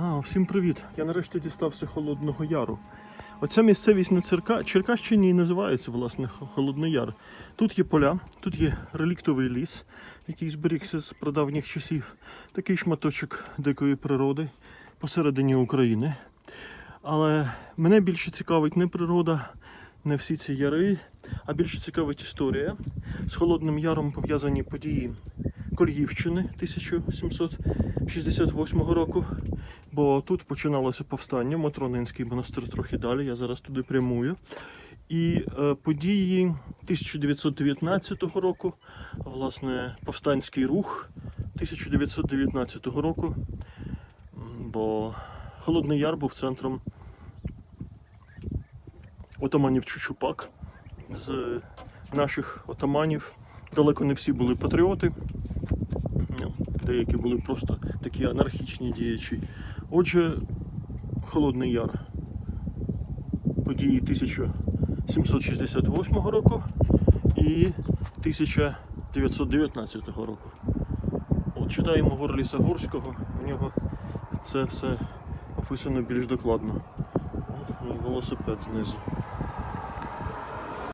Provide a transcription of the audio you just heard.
А, всім привіт! Я нарешті дістався Холодного Яру. Оця місцевість на Церка... Черкащині і називається власне Холодний Яр. Тут є поля, тут є реліктовий ліс, який зберігся з прадавніх часів. Такий шматочок дикої природи посередині України. Але мене більше цікавить не природа, не всі ці яри, а більше цікавить історія. З Холодним Яром пов'язані події Кольгівщини 1768 року. Бо тут починалося повстання, Матронинський монастир трохи далі, я зараз туди прямую. І е, події 1919 року, власне, повстанський рух 1919 року. Бо Холодний Яр був центром отаманів Чучупак. З наших отаманів далеко не всі були патріоти. Деякі були просто такі анархічні діячі. Отже, Холодний Яр. Події 1768 року і 1919 року. От читаємо Горліса Горського, у нього це все описано більш докладно. От велосипед знизу.